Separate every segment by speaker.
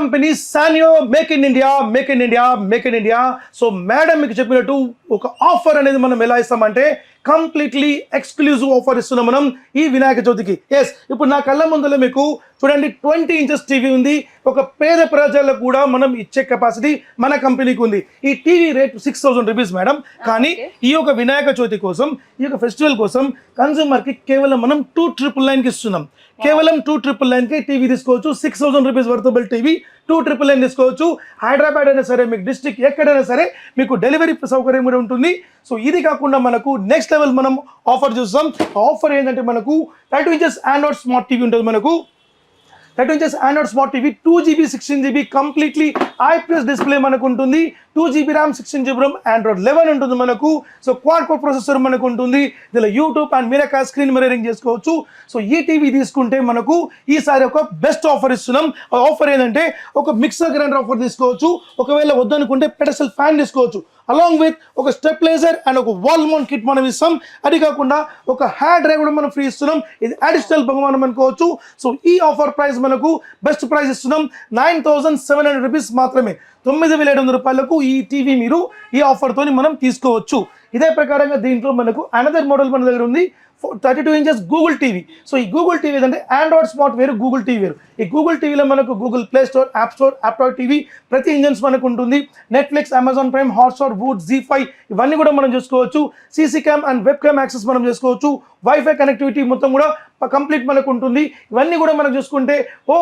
Speaker 1: Company Sanyo make in India make in India make in India so madam మీకు చెప్పినట్టు ఒక offer అనేది మనం ఎలా ఇస్తామంటే కంప్లీట్లీ ఎక్స్క్లూజివ్ ఆఫర్ ఇస్తున్నాం మనం ఈ వినాయక చవితికి. ఎస్ ఇప్పుడు నా కళ్ళ ముందర మీకు చూడండి ట్వంటీ ఇంచెస్ టీవీ ఉంది. ఒక పేద ప్రజలకు కూడా మనం ఇచ్చే కెపాసిటీ మన కంపెనీకి ఉంది. ఈ TV rate six thousand rupees madam కానీ ఈ యొక్క వినాయక చవితి కోసం ఈ యొక్క ఫెస్టివల్ కోసం కన్సూమర్కి కేవలం మనం టూ ట్రిపుల్ నైన్కి ఇస్తున్నాం. కేవలం టూ ట్రిపుల్ నైన్కి టీవీ తీసుకోవచ్చు. Six thousand rupees worthable TV two triple nine తీసుకోవచ్చు. హైదరాబాద్ అయినా సరే మీకు డిస్ట్రిక్ట్ ఎక్కడైనా సరే మీకు డెలివరీ సౌకర్యం కూడా ఉంటుంది. సో ఇది కాకుండా మనకు నెక్స్ట్ లెవెల్ మనం ఆఫర్ చూస్తాం. ఆఫర్ ఏంటంటే మనకు thirty inches Android smart TV ఉంటుంది మనకు. Thirty inches Android smart TV two GB sixteen GB completely IPS display మనకు ఉంటుంది. Two GB RAM sixteen GB RAM Android eleven ఉంటుంది మనకు. సో క్వాడ్ కోర్ ప్రొసెసర్ మనకు ఉంటుంది. దీనిలో యూట్యూబ్ అండ్ మీరకా స్క్రీన్ మిరరింగ్ చేసుకోవచ్చు. సో ఈ టీవీ తీసుకుంటే మనకు ఈసారి ఒక బెస్ట్ ఆఫర్ ఇస్తున్నాం. ఆ ఆఫర్ ఏంటంటే ఒక మిక్సర్ గ్రైండర్ ఆఫర్ తీసుకోవచ్చు. ఒకవేళ వద్దనుకుంటే పెడసల్ ఫ్యాన్ తీసుకోవచ్చు. అలాంగ్ విత్ ఒక స్టెప్లైజర్ అండ్ ఒక వాల్ మౌంట్ కిట్ మనం ఇస్తాం. అది కాకుండా ఒక హ్యాండ్ డ్రైవ్ కూడా మనం ఫ్రీ ఇస్తున్నాం. ఇది అడిషనల్ బహుమానం అనుకోవచ్చు. సో ఈ ఆఫర్ ప్రైస్ మనకు బెస్ట్ ప్రైస్ ఇస్తున్నాం. Nine thousand seven hundred rupees మాత్రమే. తొమ్మిది వేల ఏడు వందల రూపాయలకు ఈ టీవీ మీరు ఈ ఆఫర్తోని మనం తీసుకోవచ్చు. ఇదే ప్రకారంగా దీంట్లో మనకు అనదర్ మోడల్ మన దగ్గర ఉంది. Thirty two inches Google TV so ఈ గూగుల్ టీవీ ఏంటంటే ఆండ్రాయిడ్ స్మార్ట్ వేరు గూగుల్ టీవీ వేరు. ఈ గూగుల్ టీవీలో మనకు Google Play Store app store యాప్టాప్ TV ప్రతి ఇంజన్స్ మనకు ఉంటుంది. Netflix Amazon Prime Hotstar Voot Zee five ఇవన్నీ కూడా మనం చూసుకోవచ్చు. CC cam and web cam access మనం చేసుకోవచ్చు. వైఫై కనెక్టివిటీ మొత్తం కూడా కంప్లీట్ మనకు ఉంటుంది. ఇవన్నీ కూడా మనం చూసుకుంటే ఓ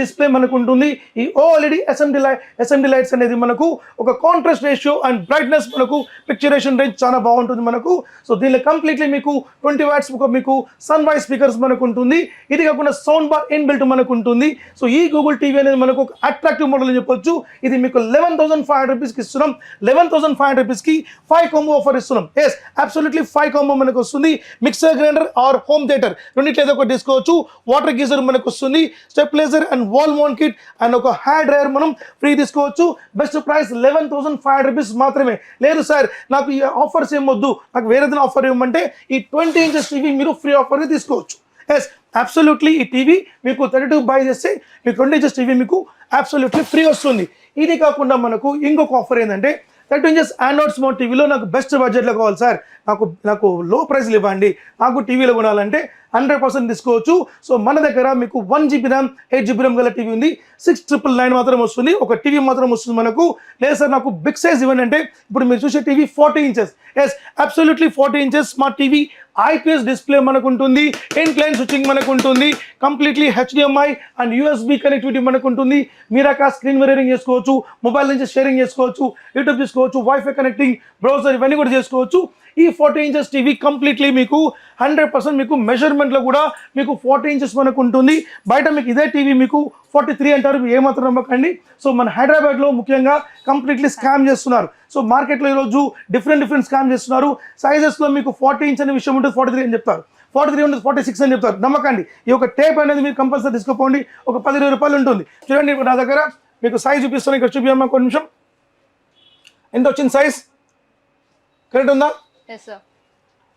Speaker 1: డిస్ప్లే మనకు ఉంటుంది. ఈ OLED SMD light SMD lights అనేది మనకు ఒక కాంట్రాస్ట్ రేషియో అండ్ బ్రైట్నెస్ మనకు పిక్చరేషన్ రేంజ్ చాలా బాగుంటుంది మనకు. సో దీనిలో కంప్లీట్లీ మీకు ట్వంటీ వాట్స్ ఒక మీకు సన్ వైజ్ స్పీకర్స్ మనకు ఉంటుంది ఇది కాకుండా సౌండ్ బార్ ఇన్ బిల్ట్ మనకు ఉంటుంది సో ఈ గూగుల్ టీవీ అనేది మనకు ఒక అట్రాక్టివ్ మోడల్ అని చెప్పొచ్చు. ఇది మీకు లెవెన్ థౌసండ్ ఫైవ్ హండ్రెడ్ రూపీస్కి ఇస్తున్నాం. లెవెన్ థౌసండ్ ఫైవ్ హండ్రెడ్ రూపీస్కి ఫైవ్ కాంబో ఆఫర్ ఇస్తున్నాం. ఎస్ అబ్సల్యూట్లీ ఫైవ్ కాంబో మనకు వస్తుంది mixer grinder or home theatre రెండిట్లో ఏదో ఒకటి తీసుకోవచ్చు. వాటర్ గీజర్ మనకు వస్తుంది stabiliser and wall mount kit and ఒక హ్యాండ్ డ్రైయర్ మనం ఫ్రీ తీసుకోవచ్చు. Best price eleven thousand five hundred rupees మాత్రమే. లేదు సార్ నాకు ఈ ఆఫర్స్ ఏం వద్దు. నాకు వేరేదైనా ఆఫర్ ఇవ్వమంటే ఈ ట్వంటీ ఇంచెస్ టీవీ మీరు ఫ్రీ ఆఫర్గా తీసుకోవచ్చు. ఎస్ అబ్సల్యూట్లీ ఈ టీవీ మీకు థర్టీ టూ బై చేస్తే మీకు రెండు ఇంచెస్ టీవీ మీకు అబ్సల్యూట్లీ ఫ్రీ వస్తుంది. ఇది కాకుండా మనకు ఇంకొక ఆఫర్ ఏంటంటే థర్టీ ఇంచెస్ ఆండ్రాయిడ్ స్మార్ట్ టీవీలో నాకు బెస్ట్ బడ్జెట్లో కావాలి సార్. నాకు నాకు లో ప్రైస్లు ఇవ్వండి నాకు టీవీలో కొనాలంటే హండ్రెడ్ పర్సెంట్ తీసుకోవచ్చు. సో మన దగ్గర మీకు one GB RAM eight GB RAM గల టీవీ ఉంది. సిక్స్ ట్రిపుల్ నైన్ మాత్రం వస్తుంది. ఒక టీవీ మాత్రం వస్తుంది మనకు. లేదు సార్ నాకు బిగ్ సైజ్ ఇవ్వండి అంటే ఇప్పుడు మీరు చూసే TV forty inches yes absolutely forty inches smart TV IPS display మనకు ఉంటుంది. ఇన్క్లైన్ స్విచ్చింగ్ మనకు ఉంటుంది. Completely HDMI and USB connectivity మనకు ఉంటుంది. మీరాక స్క్రీన్ వేరింగ్ చేసుకోవచ్చు. మొబైల్ నుంచి షేరింగ్ చేసుకోవచ్చు. యూట్యూబ్ చేసుకోవచ్చు వైఫై కనెక్టింగ్ బ్రౌజర్ ఇవన్నీ కూడా చేసుకోవచ్చు. ఈ ఫార్టీ ఇంచెస్ టీవీ కంప్లీట్లీ మీకు హండ్రెడ్ పర్సెంట్ మీకు మెజర్మెంట్లో కూడా మీకు ఫార్టీ ఇంచెస్ మనకు ఉంటుంది. బయట మీకు ఇదే టీవీ మీకు ఫార్టీ త్రీ అంటారు ఏమాత్రం నమ్మకండి. సో మన హైదరాబాద్లో ముఖ్యంగా కంప్లీట్లీ స్కామ్ చేస్తున్నారు. సో మార్కెట్లో ఈరోజు డిఫరెంట్ డిఫరెంట్ స్కామ్ చేస్తున్నారు. సైజెస్లో మీకు ఫార్టీ ఇంచ్ అనే విషయం ఉంటుంది ఫార్టీ త్రీ అని చెప్తారు. ఫార్టీ త్రీ ఉంటుంది ఫార్టీ సిక్స్ అని చెప్తారు. నమ్మకండి. ఈ యొక్క టేప్ అనేది మీరు కంపల్సరీ తీసుకుపోండి. ఒక పది ఇరవై రూపాయలు ఉంటుంది. చూడండి నా దగ్గర మీకు సైజ్ చూపిస్తాను. ఇక్కడ చూపించమ్మా ఒక నిమిషం. ఎంత వచ్చింది సైజ్ కరెక్ట్ ఉందా?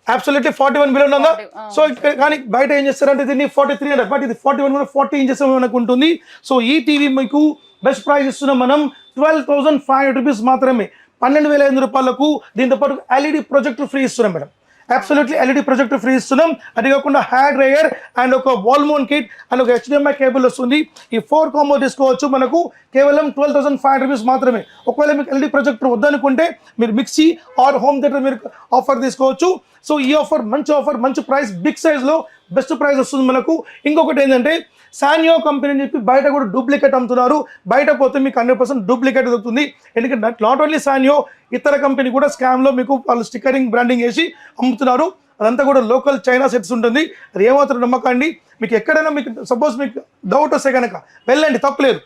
Speaker 1: అబ్సల్యూట్లీ ఫార్టీ వన్ బిలియన్ ఉందా?
Speaker 2: 40, ఆ,
Speaker 1: సో కానీ బయట ఏం చేస్తారంటే దీన్ని ఫార్టీ త్రీ హండ్రెడ్ బట్ ఇది ఫార్టీ వన్ కూడా ఫార్టీ ఇంచెస్ మనకు ఉంటుంది. సో ఈ టీవీ మీకు బెస్ట్ ప్రైస్ ఇస్తున్నాం మనం. Twelve thousand five hundred rupees మాత్రమే. పన్నెండు వేల ఐదు రూపాయలకు దీంతో పాటు ఎల్ఈడి ప్రొజెక్టర్ ఫ్రీ ఇస్తున్నాం madam. Absolutely LED projector free ఇస్తున్నాం అది కాకుండా హ్యాడ్ డ్రైయర్ అండ్ ఒక వాల్మోన్ కిట్ అండ్ ఒక హెచ్డిఎంఐ కేబుల్ వస్తుంది. ఈ ఫోర్ కాంబో తీసుకోవచ్చు మనకు. కేవలం twelve thousand five hundred rupees మాత్రమే. ఒకవేళ మీకు ఎల్ఈడి ప్రొజెక్టర్ వద్దనుకుంటే మీరు మిక్సీ ఆర్ హోమ్ థియేటర్ మీరు ఆఫర్ తీసుకోవచ్చు. సో ఈ ఆఫర్ మంచి ఆఫర్ మంచి ప్రైస్ బిగ్ సైజ్లో బెస్ట్ ప్రైస్ వస్తుంది మనకు. ఇంకొకటి ఏంటంటే సానియో కంపెనీ అని చెప్పి బయట కూడా డూప్లికేట్ అమ్ముతున్నారు. బయట పోతే మీకు హండ్రెడ్ పర్సెంట్ డూప్లికేట్ దొరుకుతుంది. ఎందుకంటే నాట్ ఓన్లీ సానియో ఇతర కంపెనీ కూడా స్కామ్లో మీకు వాళ్ళు స్టిక్కరింగ్ బ్రాండింగ్ వేసి అమ్ముతున్నారు. అదంతా కూడా లోకల్ చైనా సెట్స్ ఉంటుంది. అది ఏమాత్రం నమ్మకండి. మీకు ఎక్కడైనా మీకు సపోజ్ మీకు డౌట్ వస్తే కనుక వెళ్ళండి తప్పలేదు.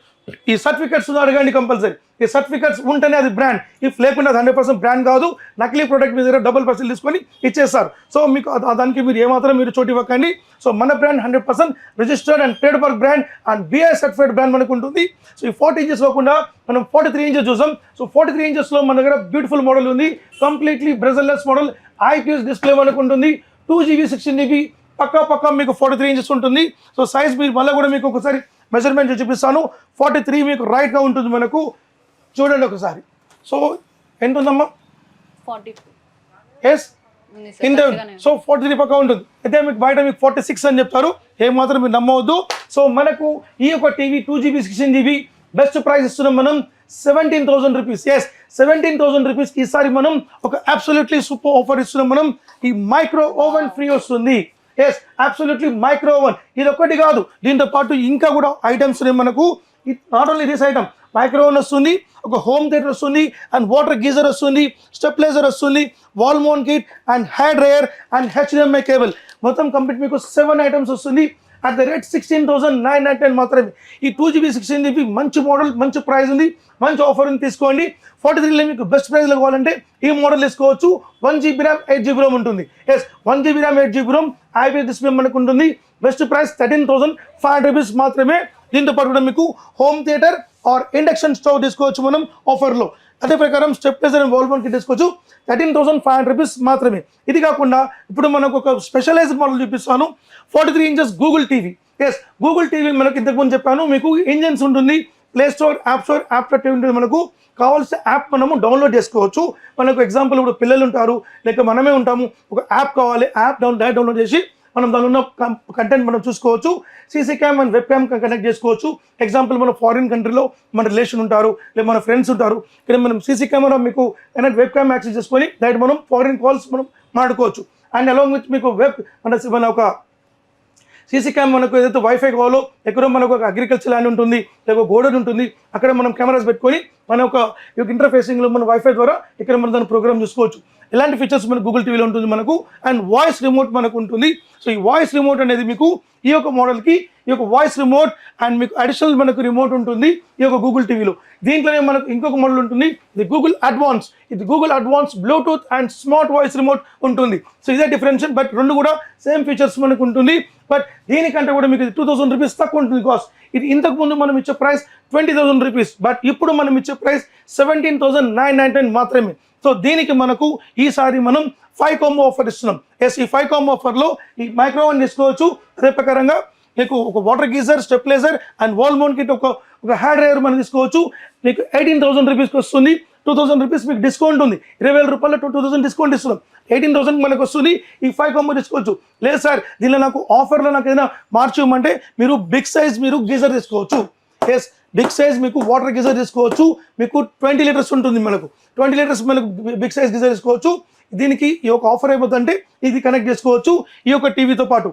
Speaker 1: ఈ సర్టిఫికెట్స్ అడగండి కంపల్సరీ. ఈ సర్టిఫికెట్స్ ఉంటేనే అది బ్రాండ్. ఇఫ్ లేకుండా అది హండ్రెడ్ పర్సెంట్ బ్రాండ్ కాదు నకిలీ ప్రోడక్ట్ మీ దగ్గర డబుల్ పర్సెంట్ తీసుకొని ఇచ్చేస్తారు. సో మీకు దానికి మీరు ఏమాత్రం మీరు చోటు ఇవ్వకండి. సో మన brand hundred percent registered and trade work brand and BI certified brand మనకు ఉంటుంది. సో ఈ ఫార్టీ ఇంచెస్ కాకుండా మనం ఫార్టీ త్రీ ఇంచెస్ చూసాం. సో ఫార్టీ త్రీ ఇంచెస్లో మన దగ్గర బ్యూటిఫుల్ మోడల్ ఉంది. Completely bezelless model IPS display మనకు ఉంటుంది. టూ జీబీ సిక్స్టీన్ జీబీ పక్కా పక్కా మీకు ఫార్టీ త్రీ ఇంచెస్ ఉంటుంది. సో సైజ్ మీరు మళ్ళీ కూడా మీకు ఒకసారి మెజర్మెంట్ చూపిస్తాను. ఫార్టీ త్రీ మీకు రైట్గా ఉంటుంది మనకు. చూడండి ఒకసారి. సో ఎంత ఉందమ్మా
Speaker 2: ఫార్టీ
Speaker 1: ఎస్ కింద సో ఫార్టీ త్రీ పక్క ఉంటుంది. అయితే మీకు బయట మీకు ఫార్టీ సిక్స్ అని చెప్తారు. ఏం మాత్రం మీరు నమ్మవద్దు. సో మనకు ఈ యొక్క TV two GB sixteen GB best price ఇస్తున్నాం మనం. Seventeen thousand rupees yes seventeen thousand రూపీస్కి ఈసారి మనం ఒక అబ్సల్యూట్లీ సూపర్ ఆఫర్ ఇస్తున్నాం మనం. ఈ మైక్రో ఓవెన్ ఫ్రీ వస్తుంది. ఎస్ అబ్సల్యూట్లీ మైక్రో ఓవెన్ ఇది ఒక్కటి కాదు. దీంతో పాటు ఇంకా కూడా ఐటమ్స్ ఉన్నాయి మనకు. Not only this item micro oven వస్తుంది ఒక హోమ్ థియేటర్ వస్తుంది అండ్ వాటర్ గీజర్ వస్తుంది స్టెప్లైజర్ వస్తుంది wall mount kit and hair dryer and HDMI cable మొత్తం కంప్లీట్ మీకు సెవెన్ ఐటమ్స్ వస్తుంది. At the rate sixteen thousand nine nine ten మాత్రమే. ఈ టూ జీబీ సిక్స్టీన్ జీబీ మంచి మోడల్ మంచి ప్రైస్ ఉంది. మంచి ఆఫర్ ఉంది తీసుకోండి. ఫార్టీ త్రీలో మీకు బెస్ట్ ప్రైస్లో కావాలంటే ఈ మోడల్ తీసుకోవచ్చు one GB RAM eight GB ROM ఉంటుంది. Yes one GB RAM eight GB ROM IP display మనకు ఉంటుంది. Best price thirteen thousand five hundred rupees మాత్రమే. దీంతో పాటు కూడా మీకు home theatre or induction stove తీసుకోవచ్చు మనం ఆఫర్లో అదే ప్రకారం స్టెప్లైజర్ ప్లేజర్ అండ్ వాల్కి తీసుకోవచ్చు thirteen thousand five hundred rupees మాత్రమే. ఇది కాకుండా ఇప్పుడు మనకు ఒక స్పెషలైజ్డ్ మోడల్ చూపిస్తాను. Forty three inches Google TV yes Google TV మనకు ఇంతకుముందు చెప్పాను. మీకు ఇంజన్స్ ఉంటుంది. Play Store app store app TV ఉంటుంది మనకు. కావాల్సిన యాప్ మనము డౌన్లోడ్ చేసుకోవచ్చు. మనకు ఎగ్జాంపుల్ ఇప్పుడు పిల్లలు ఉంటారు. లేక మనమే ఉంటాము. ఒక యాప్ కావాలి. యాప్ డౌన్ డైరెక్ట్ డౌన్లోడ్ చేసి మనం దానిలో ఉన్న కంటెంట్ మనం చూసుకోవచ్చు. CC cam and web cam connect చేసుకోవచ్చు. ఎగ్జాంపుల్ మన ఫారిన్ కంట్రీలో మన రిలేషన్ ఉంటారు లేదా మన ఫ్రెండ్స్ ఉంటారు. ఇక్కడ మనం సీసీ కెమెరా మీకు కనెక్ట్ వెబ్ క్యామ్ యాక్సెస్ చేసుకొని డైరెక్ట్ మనం ఫారిన్ కాల్స్ మనం మాట్లాడుకోవచ్చు. అండ్ అలాంగ్ విత్ మీకు వెబ్ మన మన ఒక సీసీ క్యామ్ మనకు ఏదైతే వైఫై కావాలో ఎక్కడో మనకు ఒక అగ్రికల్చర్ ల్యాండ్ ఉంటుంది లేక గోడన్ ఉంటుంది అక్కడ మనం కెమెరాస్ పెట్టుకొని మన ఒక ఇంటర్ఫేసింగ్లో మన వైఫై ద్వారా ఇక్కడ మనం దాని ప్రోగ్రామ్ చూసుకోవచ్చు. ఇలాంటి ఫీచర్స్ మనకు గూగుల్ టీవీలో ఉంటుంది మనకు అండ్ వాయిస్ రిమోట్ మనకు ఉంటుంది. సో ఈ వాయిస్ రిమోట్ అనేది మీకు ఈ యొక్క మోడల్కి ఈ యొక్క వాయిస్ రిమోట్ అండ్ మీకు అడిషనల్ మనకు రిమోట్ ఉంటుంది ఈ యొక్క గూగుల్ టీవీలో దీంట్లోనే మనకు ఇంకొక మోడల్ ఉంటుంది ఇది గూగుల్ అడ్వాన్స్ ఇది Google advance Bluetooth and smart voice remote ఉంటుంది. సో ఇదే డిఫరెన్షన్ బట్ రెండు కూడా సేమ్ ఫీచర్స్ మనకు ఉంటుంది. బట్ దీనికంటే కూడా మీకు టూ థౌసండ్ రూపీస్ తక్కువ ఉంటుంది కాస్ట్ ఇది ఇంతకు ముందు మనం ఇచ్చే price twenty thousand rupees but ఇప్పుడు మనం ఇచ్చే price seventeen thousand nine nine ten మాత్రమే. సో దీనికి మనకు ఈసారి మనం ఫైవ్ కాంబో ఆఫర్ ఇస్తున్నాం. ఎస్ ఈ ఫైవ్ కాంబో ఆఫర్లో ఈ మైక్రోవన్ తీసుకోవచ్చు. అదే ప్రకారంగా మీకు ఒక water geyser stabiliser and wall mount kit ఒక ఒక హ్యాండ్ డ్రైవర్ మనం తీసుకోవచ్చు. మీకు ఎయిటీన్ థౌసండ్ రూపీస్కి వస్తుంది. టూ థౌసండ్ రూపీస్ మీకు డిస్కౌంట్ ఉంది. ఇరవై వేల రూపాయలు టూ టూ థౌసండ్ డిస్కౌంట్ ఇస్తున్నాం. ఎయిటీన్ థౌసండ్ మనకు వస్తుంది. ఈ ఫైవ్ కాంబో తీసుకోవచ్చు. లేదు సార్ దీనిలో నాకు ఆఫర్లో నాకు ఏదైనా మార్చివ్వమంటే మీరు బిగ్ సైజ్ మీరు గీజర్ తీసుకోవచ్చు. ఎస్ బిగ్ సైజ్ మీకు వాటర్ గిజర్ తీసుకోవచ్చు. మీకు ట్వంటీ లీటర్స్ ఉంటుంది మనకు. ట్వంటీ లీటర్స్ మనకు బిగ్ సైజ్ గిజర్ తీసుకోవచ్చు. దీనికి ఈ యొక్క ఆఫర్ అయిపోతుందంటే ఇది కనెక్ట్ చేసుకోవచ్చు. ఈ యొక్క టీవీతో పాటు.